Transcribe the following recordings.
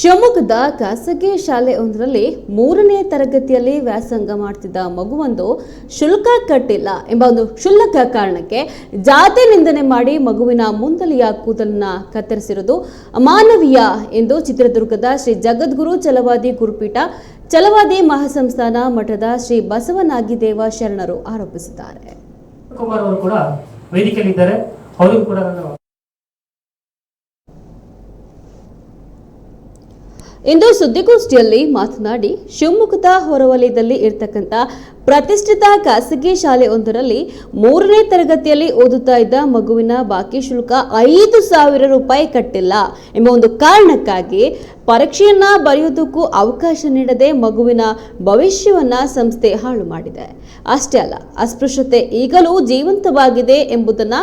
ಶಿವಮೊಗ್ಗದ ಖಾಸಗಿ ಶಾಲೆಯೊಂದರಲ್ಲಿ ಮೂರನೇ ತರಗತಿಯಲ್ಲಿ ವ್ಯಾಸಂಗ ಮಾಡ್ತಿದ್ದ ಮಗುವೊಂದು ಶುಲ್ಕ ಕಟ್ಟಿಲ್ಲ ಎಂಬ ಒಂದು ಕ್ಷುಲ್ಲಕ ಕಾರಣಕ್ಕೆ ಜಾತಿ ನಿಂದನೆ ಮಾಡಿ ಮಗುವಿನ ಮುಂದಲಿಯ ಕೂದಲನ್ನ ಕತ್ತರಿಸಿರುವುದು ಅಮಾನವೀಯ ಎಂದು ಚಿತ್ರದುರ್ಗದ ಶ್ರೀ ಜಗದ್ಗುರು ಚಲವಾದಿ ಗುರುಪೀಠ, ಚಲವಾದಿ ಮಹಾಸಂಸ್ಥಾನ ಮಠದ ಶ್ರೀ ಬಸವನಾಗಿದೇವ ಶರಣರು ಆರೋಪಿಸಿದ್ದಾರೆ. ವೇದಿಕೆಯಲ್ಲಿದ್ದಾರೆ. ಅವರಿಗೂ ಕೂಡ ನಾನು ಇಂದು ಸುದ್ದಿಗೋಷ್ಠಿಯಲ್ಲಿ ಮಾತನಾಡಿ ಶಿವಮೊಗ್ಗದ ಹೊರವಲಯದಲ್ಲಿ ಇರ್ತಕ್ಕಂಥ ಪ್ರತಿಷ್ಠಿತ ಖಾಸಗಿ ಶಾಲೆಯೊಂದರಲ್ಲಿ ಮೂರನೇ ತರಗತಿಯಲ್ಲಿ ಓದುತ್ತಾ ಇದ್ದ ಮಗುವಿನ ಬಾಕಿ ಶುಲ್ಕ ಐದು ಸಾವಿರ ರೂಪಾಯಿ ಕಟ್ಟಿಲ್ಲ ಎಂಬ ಒಂದು ಕಾರಣಕ್ಕಾಗಿ ಪರೀಕ್ಷೆಯನ್ನ ಬರೆಯುವುದಕ್ಕೂ ಅವಕಾಶ ನೀಡದೆ ಮಗುವಿನ ಭವಿಷ್ಯವನ್ನ ಸಂಸ್ಥೆ ಹಾಳು ಮಾಡಿದೆ. ಅಷ್ಟೇ ಅಲ್ಲ, ಅಸ್ಪೃಶ್ಯತೆ ಈಗಲೂ ಜೀವಂತವಾಗಿದೆ ಎಂಬುದನ್ನ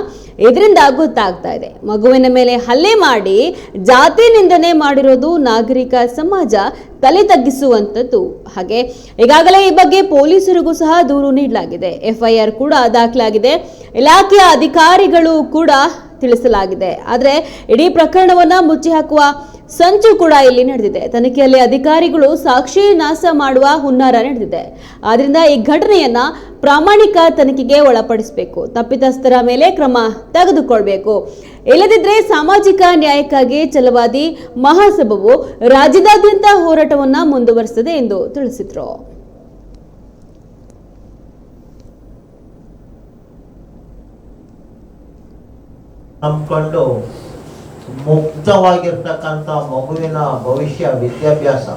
ಇದರಿಂದ ಗೊತ್ತಾಗ್ತಾ ಇದೆ. ಮಗುವಿನ ಮೇಲೆ ಹಲ್ಲೆ ಮಾಡಿ ಜಾತಿ ನಿಂದನೆ ಮಾಡಿರೋದು ನಾಗರಿಕ ಸಮಾಜ ತಲೆ ತಗ್ಗಿಸುವಂಥದ್ದು. ಹಾಗೆ ಈಗಾಗಲೇ ಈ ಬಗ್ಗೆ ಪೊಲೀಸರಿಗೂ ಸಹ ದೂರು ನೀಡಲಾಗಿದೆ. ಎಫ್ಐಆರ್ ಕೂಡ ದಾಖಲಾಗಿದೆ. ಇಲಾಖೆಯ ಅಧಿಕಾರಿಗಳು ಕೂಡ ತಿಳಿಸಲಾಗಿದೆ. ಆದರೆ ಇಡೀ ಪ್ರಕರಣವನ್ನ ಮುಚ್ಚಿ ಹಾಕುವ ಸಂಚು ಕೂಡ ಇಲ್ಲಿ ನಡೆದಿದೆ. ತನಿಖೆಯಲ್ಲಿ ಅಧಿಕಾರಿಗಳು ಸಾಕ್ಷಿ ನಾಶ ಮಾಡುವ ಹುನ್ನಾರ ನಡೆದಿದೆ. ಆದ್ರಿಂದ ಈ ಘಟನೆಯನ್ನ ಪ್ರಾಮಾಣಿಕ ತನಿಖೆಗೆ ಒಳಪಡಿಸಬೇಕು. ತಪ್ಪಿತಸ್ಥರ ಮೇಲೆ ಕ್ರಮ ತೆಗೆದುಕೊಳ್ಬೇಕು. ಇಲ್ಲದಿದ್ರೆ ಸಾಮಾಜಿಕ ನ್ಯಾಯಕ್ಕಾಗಿ ಛಲವಾದಿ ಮಹಾಸಭವು ರಾಜ್ಯದಾದ್ಯಂತ ಹೋರಾಟವನ್ನ ಮುಂದುವರಿಸಿದೆ ಎಂದು ತಿಳಿಸಿದ್ರು. ಮುಕ್ತವಾಗಿರ್ತಕ್ಕಂಥ ಮಗುವಿನ ಭವಿಷ್ಯ ವಿದ್ಯಾಭ್ಯಾಸ.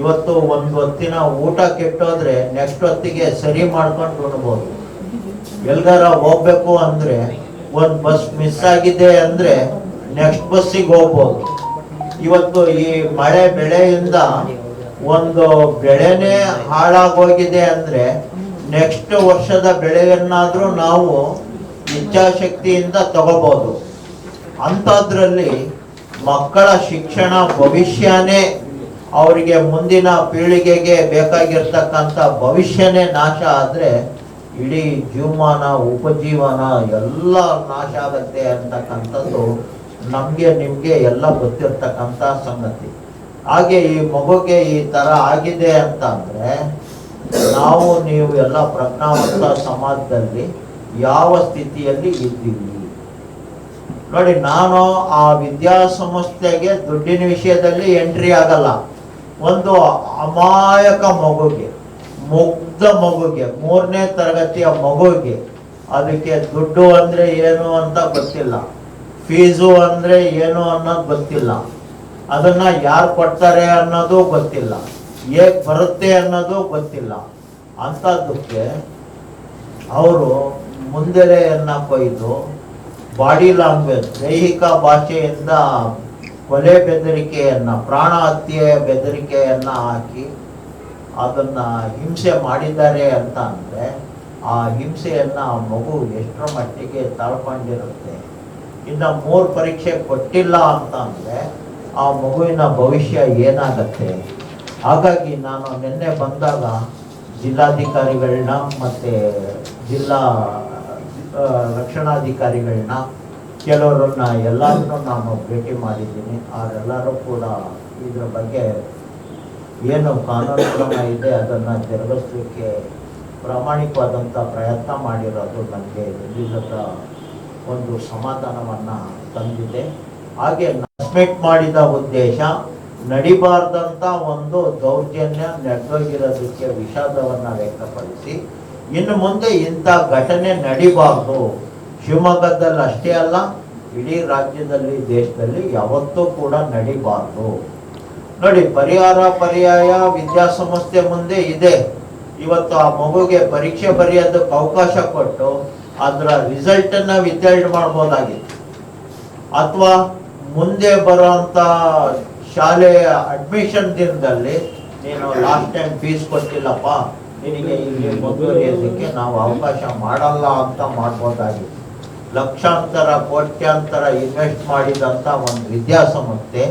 ಇವತ್ತು ಒಂದು ಹೊತ್ತಿನ ಊಟ ಕೆಟ್ಟೋದ್ರೆ ನೆಕ್ಸ್ಟ್ ಹೊತ್ತಿಗೆ ಸರಿ ಮಾಡ್ಕೊಂಡು ಉಣ್ಬೋದು. ಎಲ್ಗಾರ ಹೋಗ್ಬೇಕು ಅಂದ್ರೆ ಒಂದು ಬಸ್ ಮಿಸ್ ಆಗಿದೆ ಅಂದ್ರೆ ನೆಕ್ಸ್ಟ್ ಬಸ್ಸಿಗೆ ಹೋಗ್ಬೋದು. ಇವತ್ತು ಈ ಮಳೆ ಬೆಳೆಯಿಂದ ಒಂದು ಬೆಳೆನೇ ಹಾಳಾಗೋಗಿದೆ ಅಂದ್ರೆ ನೆಕ್ಸ್ಟ್ ವರ್ಷದ ಬೆಳೆಯನ್ನಾದ್ರೂ ನಾವು ಇಚ್ಛಾಶಕ್ತಿಯಿಂದ ತಗೋಬಹುದು ಅಂಥದ್ರಲ್ಲಿ ಮಕ್ಕಳ ಶಿಕ್ಷಣ ಭವಿಷ್ಯನೇ ಅವರಿಗೆ ಮುಂದಿನ ಪೀಳಿಗೆಗೆ ಬೇಕಾಗಿರ್ತಕ್ಕಂಥ ಭವಿಷ್ಯನೇ ನಾಶ ಆದರೆ ಇಡೀ ಜೀವಮಾನ, ಉಪಜೀವನ ಎಲ್ಲ ನಾಶ ಆಗತ್ತೆ ಅಂತಕ್ಕಂಥದ್ದು ನಮಗೆ, ನಿಮಗೆ ಎಲ್ಲ ಗೊತ್ತಿರ್ತಕ್ಕಂಥ ಸಂಗತಿ. ಹಾಗೆ ಈ ಮಗುಗೆ ಈ ಥರ ಆಗಿದೆ ಅಂತ ಅಂದರೆ ನಾವು, ನೀವು ಎಲ್ಲ ಪ್ರಜ್ಞಾವಂತ ಸಮಾಜದಲ್ಲಿ ಯಾವ ಸ್ಥಿತಿಯಲ್ಲಿ ಇದ್ದೀವಿ? ನೋಡಿ, ನಾನು ಆ ವಿದ್ಯಾಸಂಸ್ಥೆಗೆ ದುಡ್ಡಿನ ವಿಷಯದಲ್ಲಿ ಎಂಟ್ರಿ ಆಗಲ್ಲ. ಒಂದು ಅಮಾಯಕ ಮಗುಗೆ, ಮುಗ್ಧ ಮಗುಗೆ, ಮೂರನೇ ತರಗತಿಯ ಮಗುಗೆ, ಅದಕ್ಕೆ ದುಡ್ಡು ಅಂದ್ರೆ ಏನು ಅಂತ ಗೊತ್ತಿಲ್ಲ. ಫೀಸು ಅಂದ್ರೆ ಏನು ಅನ್ನೋದು ಗೊತ್ತಿಲ್ಲ. ಅದನ್ನ ಯಾರು ಕೊಡ್ತಾರೆ ಅನ್ನೋದು ಗೊತ್ತಿಲ್ಲ. ಹೇಗ್ ಬರುತ್ತೆ ಅನ್ನೋದು ಗೊತ್ತಿಲ್ಲ. ಅಂಥದ್ದಕ್ಕೆ ಅವರು ಮುಂದೆಲೆಯನ್ನ ಕೊಯ್ದು, ಬಾಡಿ ಲ್ಯಾಂಗ್ವೇಜ್ ದೈಹಿಕ ಭಾಷೆಯಿಂದ ಕೊಲೆ ಬೆದರಿಕೆಯನ್ನು, ಪ್ರಾಣ ಹತ್ಯೆ ಬೆದರಿಕೆಯನ್ನ ಹಾಕಿ ಅದನ್ನ ಹಿಂಸೆ ಮಾಡಿದ್ದಾರೆ ಅಂತ ಅಂದರೆ ಆ ಹಿಂಸೆಯನ್ನು ಆ ಮಗು ಎಷ್ಟರ ಮಟ್ಟಿಗೆ ತಾಳ್ಕೊಂಡಿರುತ್ತೆ. ಇನ್ನು ಮೂರು ಪರೀಕ್ಷೆ ಕೊಟ್ಟಿಲ್ಲ ಅಂತ ಅಂದರೆ ಆ ಮಗುವಿನ ಭವಿಷ್ಯ ಏನಾಗತ್ತೆ? ಹಾಗಾಗಿ ನಾನು ನಿನ್ನೆ ಬಂದಾಗ ಜಿಲ್ಲಾಧಿಕಾರಿಗಳನ್ನ ಮತ್ತೆ ಜಿಲ್ಲಾ ರಕ್ಷಣಾಧಿಕಾರಿಗಳನ್ನ ಕೆಲವರನ್ನ ಎಲ್ಲರನ್ನು ನಾನು ಭೇಟಿ ಮಾಡಿದ್ದೀನಿ, ಅವರೆಲ್ಲರೂ ಕೂಡ ಇದರ ಬಗ್ಗೆ ಏನು ಕಾನೂನು ಕ್ರಮ ಇದೆ ಅದನ್ನು ಜರುಗಿಸ್ಲಿಕ್ಕೆ ಪ್ರಾಮಾಣಿಕವಾದಂಥ ಪ್ರಯತ್ನ ಮಾಡಿರೋದು ನನಗೆ ಇಲ್ಲದ ಒಂದು ಸಮಾಧಾನವನ್ನು ತಂದಿದೆ. ಹಾಗೆ ಸಸ್ಪೆಕ್ಟ್ ಮಾಡಿದ ಉದ್ದೇಶ ನಡಿಬಾರ್ದಂಥ ಒಂದು ದೌರ್ಜನ್ಯ ನಡೆದೋಗಿರೋದಕ್ಕೆ ವಿಷಾದವನ್ನು ವ್ಯಕ್ತಪಡಿಸಿ, ಇನ್ನು ಮುಂದೆ ಇಂಥ ಘಟನೆ ನಡಿಬಾರ್ದು ಶಿವಮೊಗ್ಗದಲ್ಲಿ ಅಷ್ಟೇ ಅಲ್ಲ, ಇಡೀ ರಾಜ್ಯದಲ್ಲಿ, ದೇಶದಲ್ಲಿ ಯಾವತ್ತೂ ಕೂಡ ನಡಿಬಾರ್ದು. ನೋಡಿ, ಪರಿಹಾರ, ಪರ್ಯಾಯ ವಿದ್ಯಾಸಂಸ್ಥೆ ಮುಂದೆ ಇದೆ. ಇವತ್ತು ಆ ಮಗುಗೆ ಪರೀಕ್ಷೆ ಬರೆಯೋದಕ್ಕೆ ಅವಕಾಶ ಕೊಟ್ಟು ಅದರ ರಿಸಲ್ಟ್ ಅನ್ನ ವಿತರಣೆ ಮಾಡ್ಬೋದಾಗಿತ್ತು. ಅಥವಾ ಮುಂದೆ ಬರುವಂತ ಶಾಲೆಯ ಅಡ್ಮಿಷನ್ ದಿನದಲ್ಲಿ ನೀನು ಲಾಸ್ಟ್ ಟೈಮ್ ಫೀಸ್ ಕೊಟ್ಟಿಲ್ಲಪ್ಪ, ನಿನಗೆ ಇಲ್ಲಿ ಮುಂದುವರಿಯೋದಕ್ಕೆ ನಾವು ಅವಕಾಶ ಮಾಡಲ್ಲ ಅಂತ ಮಾಡ್ಬೋದಾಗಿತ್ತು. ಲಕ್ಷಾಂತರ, ಕೋಟ್ಯಾಂತರ ಇನ್ವೆಸ್ಟ್ ಮಾಡಿದಂತ ಒಂದು ವಿದ್ಯಾಸಂಸ್ಥೆ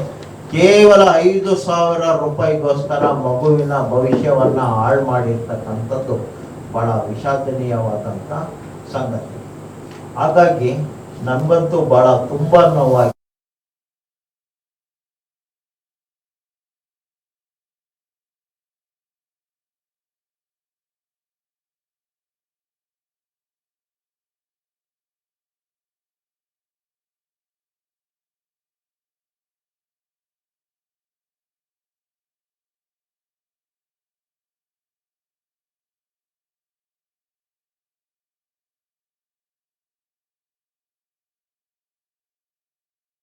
ಕೇವಲ ಐದು ಸಾವಿರ ರೂಪಾಯಿಗೋಸ್ಕರ ಮಗುವಿನ ಭವಿಷ್ಯವನ್ನ ಹಾಳು ಮಾಡಿರ್ತಕ್ಕಂಥದ್ದು ಬಹಳ ವಿಷಾದನೀಯವಾದಂಥ ಸಂಗತಿ. ಹಾಗಾಗಿ ನನ್ಗಂತೂ ಬಹಳ ತುಂಬಾ ನೋವಾಗಿದೆ